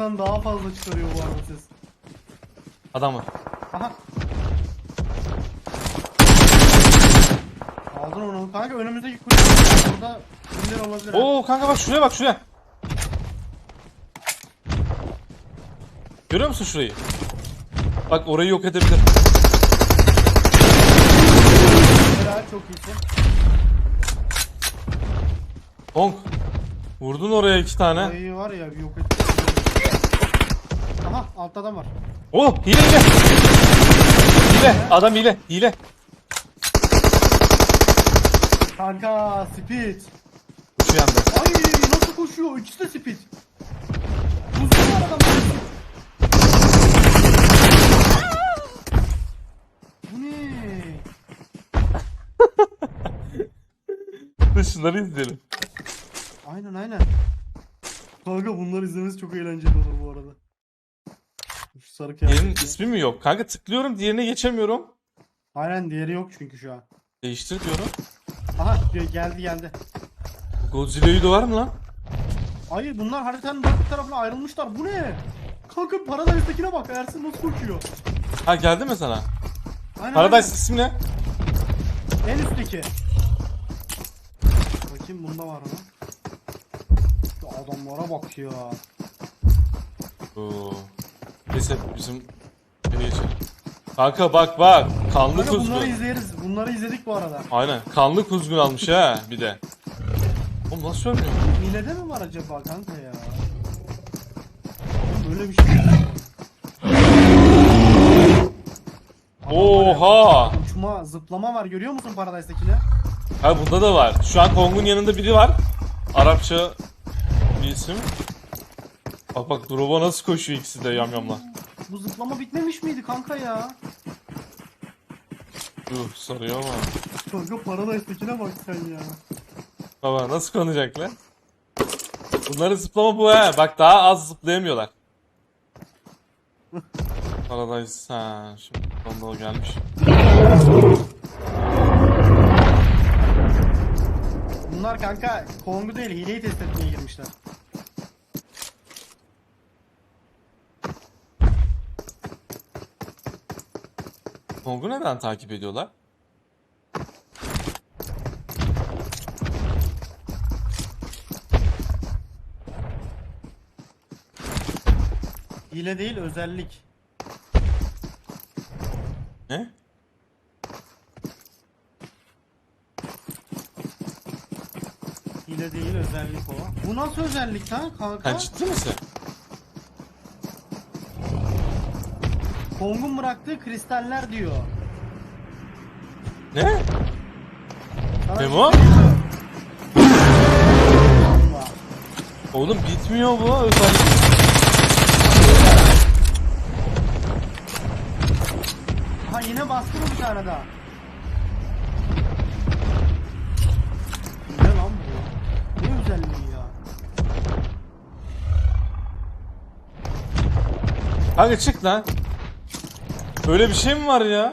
daha fazla çıkarıyor bu arada ses. Adam var. Aha. Aldın onu. Kanka önümüzdeki kuyu. Burada ünlü olabilir. ha. Oo kanka bak şuraya bak şuraya. Görüyor musun şurayı? Bak orayı yok edebilir. Helal çok iyisin. Honk. Vurdun oraya iki tane. Burayı var ya bir yok et. Aha altta adam var. Oh hile hile. Hile. Adam hile. Hile. Kanka speed. Şu yanda. Ay nasıl koşuyor? İkisi de speed. Buzlu var adam. Bu ne? Dur şunları izleyelim. Aynen aynen. Kanka bunları izlemesi çok eğlenceli olur bu arada. Şu sarı Diğerinin kıyafetli. ismi mi yok? Kanka tıklıyorum diğerine geçemiyorum. Aynen diğeri yok çünkü şu an. Değiştir diyorum. Aha ge- geldi geldi. Godzilla'yı da var mı lan? Hayır bunlar haritanın dört bir tarafına ayrılmışlar. Bu ne? Kanka Paradise'dakine bak Ersin nasıl koşuyor. Ha geldi mi sana? Aynen, Paradise ismi ne? aynen. En üstteki. Bakayım bunda var mı? Şu adamlara bak ya. Oo. Neyse bizim geçelim. Kanka bak bak. Kanlı Kanka bunları kuzgun. izleriz. Bunları izledik bu arada. Aynen. Kanlı kuzgun almış ha bir de. Oğlum nasıl ölmüyor? Hilede mi var acaba kanka ya? Oğlum Böyle bir şey. Oha! Uçma, zıplama var görüyor musun Paradise'dakine? Ha bunda da var. Şu an Kong'un yanında biri var. Arapça bir isim. Bak bak drop'a nasıl koşuyor ikisi de yamyamlar. Bu zıplama bitmemiş miydi kanka ya? Dur sarıyor ama. Kanka Paradise'dakine bak sen ya. Baba nasıl konacaklar? Bunların zıplama bu ha. Bak daha az zıplayamıyorlar. Paradise ha şimdi onda o gelmiş. Bunlar kanka Kong'u değil hileyi test etmeye girmişler. Kong'u neden takip ediyorlar? Hile değil özellik. Ne? Hile değil özellik o. Bu nasıl özellik lan kanka? Ha ciddi misin? Kong'un bıraktığı kristaller diyor. Ne? Sana Memo? şey diyeyim mi? Allah. Oğlum bitmiyor bu özellik. Ha yine bastı mı bir tane daha? Ne lan bu? Ne özelliği ya? Kanka çık lan. Böyle bir şey mi var ya?